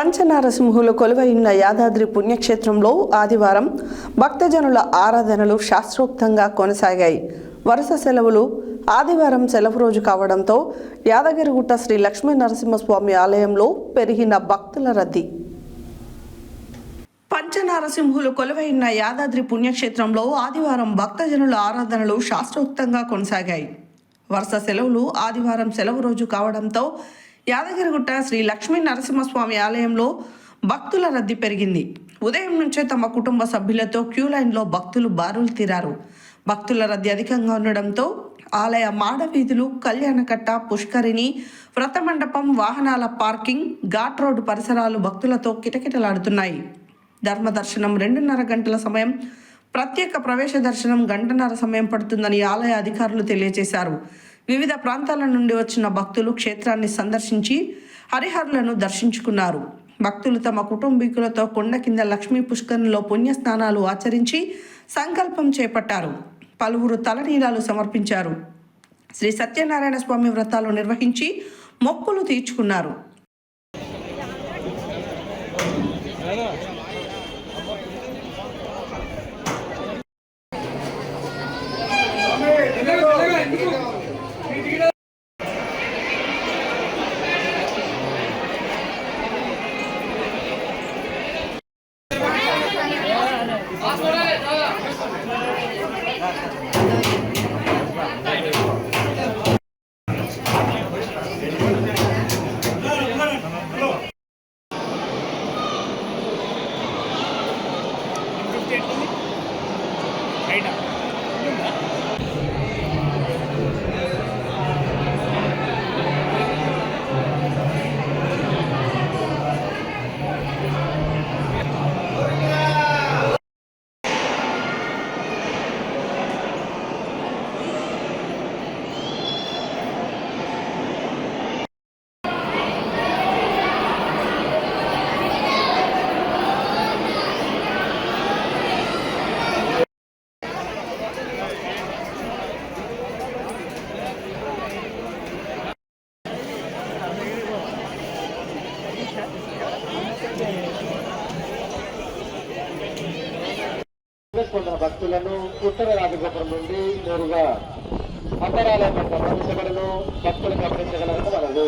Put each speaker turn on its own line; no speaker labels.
పంచనారసింహులు కొలువైన యాదాద్రి పుణ్యక్షేత్రంలో ఆదివారం భక్తజనుల ఆరాధనలు శాస్త్రోక్తంగా కొనసాగాయి. వరుస సెలవులు ఆదివారం సెలవు రోజు కావడంతో యాదగిరిగుట్ట శ్రీ లక్ష్మీ నరసింహస్వామి ఆలయంలో పెరిగిన భక్తుల రద్దీ. పంచనారసింహులు కొలువైన యాదాద్రి పుణ్యక్షేత్రంలో ఆదివారం భక్తజనుల ఆరాధనలు శాస్త్రోక్తంగా కొనసాగాయి. వరుస సెలవులు ఆదివారం సెలవు రోజు కావడంతో యాదగిరిగుట్ట శ్రీ లక్ష్మీ నరసింహస్వామి ఆలయంలో భక్తుల రద్దీ పెరిగింది. ఉదయం నుంచే తమ కుటుంబ సభ్యులతో క్యూ లైన్లో భక్తులు బారులు తీరారు. భక్తుల రద్దీ అధికంగా ఉండడంతో ఆలయ మాడవీధులు కళ్యాణకట్ట పుష్కరిణి వ్రతమండపం వాహనాల పార్కింగ్ ఘాట్ రోడ్డు పరిసరాలు భక్తులతో కిటకిటలాడుతున్నాయి. ధర్మ దర్శనం రెండున్నర గంటల సమయం ప్రత్యేక ప్రవేశ దర్శనం గంటన్నర సమయం పడుతుందని ఆలయ అధికారులు తెలియజేశారు. వివిధ ప్రాంతాల నుండి వచ్చిన భక్తులు క్షేత్రాన్ని సందర్శించి హరిహరులను దర్శించుకున్నారు. భక్తులు తమ కుటుంబీకులతో కొండ కింద లక్ష్మీ పుష్కరంలో పుణ్యస్నానాలు ఆచరించి సంకల్పం చేపట్టారు. పలువురు తలనీలాలు సమర్పించారు. శ్రీ సత్యనారాయణ స్వామి వ్రతాలు నిర్వహించి మొక్కులు తీర్చుకున్నారు. ないな。
పొందిన భక్తులను ఉత్తర రాజగోపురం నుండి నేరుగా అంతరాలయం వద్ద ప్రవేశపడను భక్తులు గమనించగలగడం వలదు